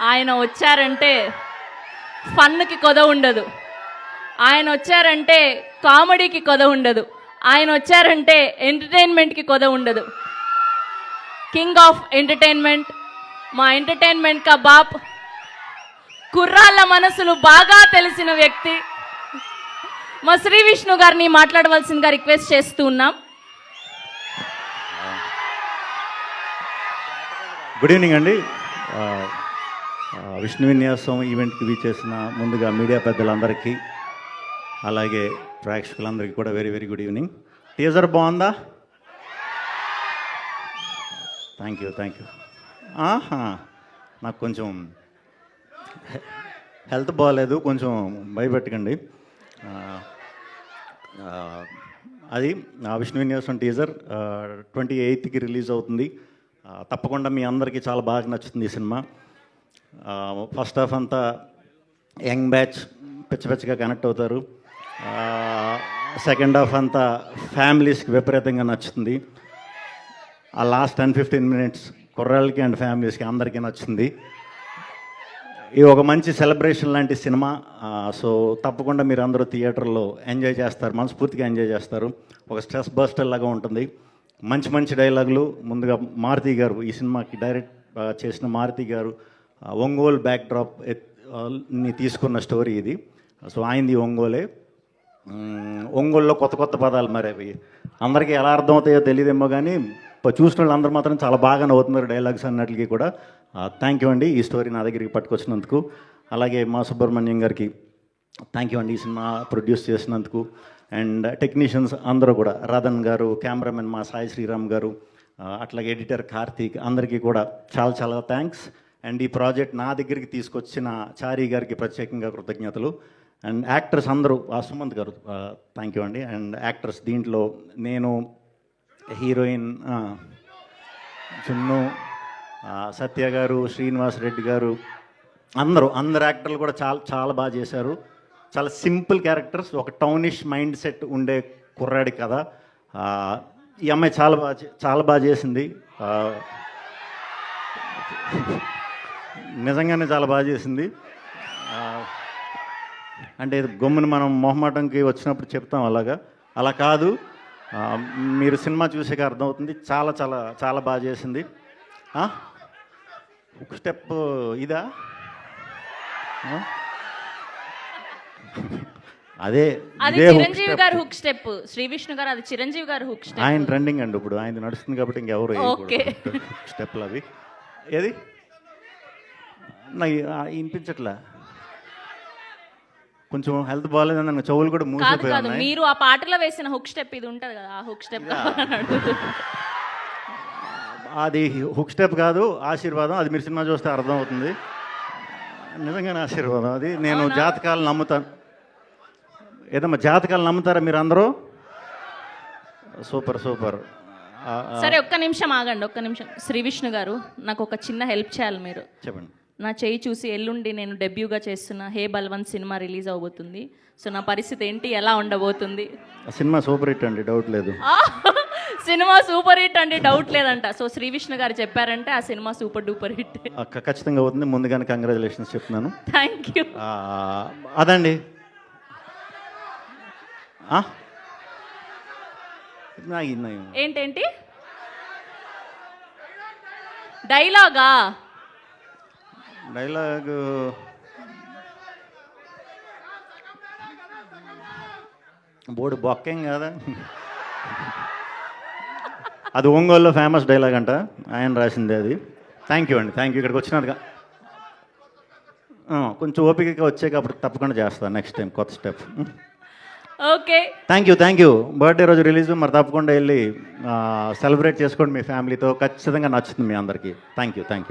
ఆయన వచ్చారంటే ఫన్కి కొద ఉండదు. ఆయన వచ్చారంటే కామెడీకి కొద ఉండదు. ఆయన వచ్చారంటే ఎంటర్టైన్మెంట్కి కొద ఉండదు. కింగ్ ఆఫ్ ఎంటర్టైన్మెంట్ మా ఎంటర్టైన్మెంట్ కా బాప్. కుర్రాళ్ళ మనసులు బాగా తెలిసిన వ్యక్తి. మా శ్రీ విష్ణు గారిని మాట్లాడవలసిందిగా రిక్వెస్ట్ చేస్తూ ఉన్నాం. గుడ్ ఈవినింగ్ అండి. విష్ణు విన్యాసం ఈవెంట్కి విచ్చేసిన ముందుగా మీడియా పెద్దలందరికీ అలాగే ప్రేక్షకులందరికీ కూడా very very good evening teaser బాగుందా? థ్యాంక్ యూ థ్యాంక్ యూ ఆహా నాకు కొంచెం హెల్త్ బాగాలేదు కొంచెం భయపెట్టకండి. అది ఆ విష్ణు విన్యాసం టీజర్ ట్వంటీ ఎయిత్కి రిలీజ్ అవుతుంది. తప్పకుండా మీ అందరికీ చాలా బాగా నచ్చుతుంది ఈ సినిమా. ఫస్ట్ హాఫ్ అంతా యంగ్ బ్యాచ్ పిచ్చ పిచ్చగా కనెక్ట్ అవుతారు. సెకండ్ హాఫ్ అంతా ఫ్యామిలీస్కి విపరీతంగా నచ్చుతుంది. ఆ లాస్ట్ టెన్ ఫిఫ్టీన్ మినిట్స్ కుర్రాళ్ళకి అండ్ ఫ్యామిలీస్కి అందరికీ నచ్చుతుంది. ఇది ఒక మంచి సెలబ్రేషన్ లాంటి సినిమా. సో తప్పకుండా మీరు అందరూ థియేటర్లో ఎంజాయ్ చేస్తారు మనస్ఫూర్తిగా ఎంజాయ్ చేస్తారు. ఒక స్ట్రెస్ బస్టర్ లాగా ఉంటుంది. మంచి మంచి డైలాగులు ముందుగా మారుతి గారు ఈ సినిమాకి డైరెక్ట్ చేసిన మారుతి గారు ఒంగోలు బ్యాక్ డ్రాప్ని తీసుకున్న స్టోరీ ఇది. సో ఆయనది ఒంగోలే. ఒంగోల్లో ఒంగోలులో కొత్త కొత్త పదాలు మరి అవి. అందరికీ ఎలా అర్థమవుతాయో తెలియదేమో కానీ ప- చూసిన వాళ్ళందరూ మాత్రం చాలా బాగా నవ్వుతున్నారు డైలాగ్స్ అన్నట్లకి కూడా. థ్యాంక్ యూ అండి ఈ స్టోరీ నా దగ్గరికి పట్టుకొచ్చినందుకు. అలాగే మా సుబ్రహ్మణ్యం గారికి థ్యాంక్ యూ అండి ఈ సినిమా ప్రొడ్యూస్ చేసినందుకు. అండ్ టెక్నీషియన్స్ అందరూ కూడా రాధన్ గారు కెమెరామెన్ మా సాయి శ్రీరామ్ గారు అట్లాగే ఎడిటర్ కార్తీక్ అందరికీ కూడా చాలా చాలా థ్యాంక్స్ అండ్ ఈ ప్రాజెక్ట్ నా దగ్గరికి తీసుకొచ్చిన చారీ గారికి ప్రత్యేకంగా కృతజ్ఞతలు. అండ్ యాక్టర్స్ అందరూ ఆ సుమంత్ గారు థ్యాంక్ యూ అండి. అండ్ యాక్టర్స్ దీంట్లో నేను హీరోయిన్ చున్ను సత్య గారు శ్రీనివాస్ రెడ్డి గారు అందరూ అందరు యాక్టర్లు కూడా చాలా చాలా బాగా చేశారు. చాలా సింపుల్ క్యారెక్టర్స్ ఒక టౌనిష్ మైండ్ సెట్ ఉండే కుర్రాడి కథ. ఈ అమ్మాయి చాలా బాగా చే- చాలా బాగా చేసింది. నిజంగానే చాలా బాగా చేసింది. అంటే గమ్మున మనం మొహమాటంకి వచ్చినప్పుడు చెప్తాం అలాగా. అలా కాదు. మీరు సినిమా చూసాక అర్థమవుతుంది. చాలా చాలా చాలా బాగా చేసింది? ఒక స్టెప్ ఇదా? అదే అది చిరంజీవి. గారు హుక్ స్టెప్ శ్రీ విష్ణు గారు అది చిరంజీవి గారు హుక్ స్టెప్ ఆయన ట్రెండింగ్ అండి ఇప్పుడు. ఆయన నడుస్తుంది కాబట్టి ఇంకెవరు ఓకే. స్టెప్లు అవి ఏది? నాకు వినిపించట్లా? కొంచెం హెల్త్ బాగాలేదని నన్ను చెవులు కూడా కాదు మూసిపోయి కాదు ఉన్నాయి. మీరు ఆ పాటలో వేసిన హుక్ స్టెప్ ఇది ఉంటది కదా ఆ హుక్ స్టెప్ అది హుక్ స్టెప్ కాదు ఆశీర్వాదం. అది మీరు సినిమా చూస్తే అర్థం అవుతుంది. నిజంగానే ఆశీర్వాదం. అది నేను జాతకాలు నమ్ముతాను. ఏదమ్మా జాతకాలు నమ్ముతారా మీరు అందరూ? Super super. ఆ, ఆ, సరే ఒక్క నిమిషం ఆగండి ఒక్క నిమిషం. శ్రీ విష్ణు గారు నాకు ఒక చిన్న హెల్ప్ చేయాలి మీరు. చెప్పండి. నా చేయి చూసి ఎల్లుండి నేను డెబ్యూగా చేస్తున్న హే బల్వంత్ సినిమా రిలీజ్ అవబోతుంది. సో నా పరిస్థితి ఏంటి? ఎలా ఉండబోతుంది? ఆ సినిమా సూపర్ హిట్ అండి డౌట్ లేదు. సినిమా సూపర్ హిట్ అంటే డౌట్ లేదంట. సో శ్రీ విష్ణు గారు చెప్పారంటే ఆ సినిమా సూపర్ డూపర్ హిట్. ఖచ్చితంగా అవుతుంది. ముందుగానే కంగ్రాచులేషన్స్ చెప్తున్నాను. థ్యాంక్ యూ అదండి. ఏంటేంటి? డైలాగా? డైలాగ్. బోర్డు బొక్కేం కదా? అది ఒంగోలులో ఫేమస్ డైలాగ్ అంట. ఆయన రాసింది అది. థ్యాంక్ యూ అండి థ్యాంక్ యూ ఇక్కడికి వచ్చినందుగా ఆ, కొంచెం ఓపికగా వచ్చాక అప్పుడు తప్పకుండా చేస్తాను నెక్స్ట్ టైం కొత్త step okay. Thank you thank you birthday రోజు రిలీజ్ మరి తప్పకుండా వెళ్ళి సెలబ్రేట్ చేసుకోండి మీ ఫ్యామిలీతో ఖచ్చితంగా నచ్చుతుంది మీ అందరికీ. Thank you thank you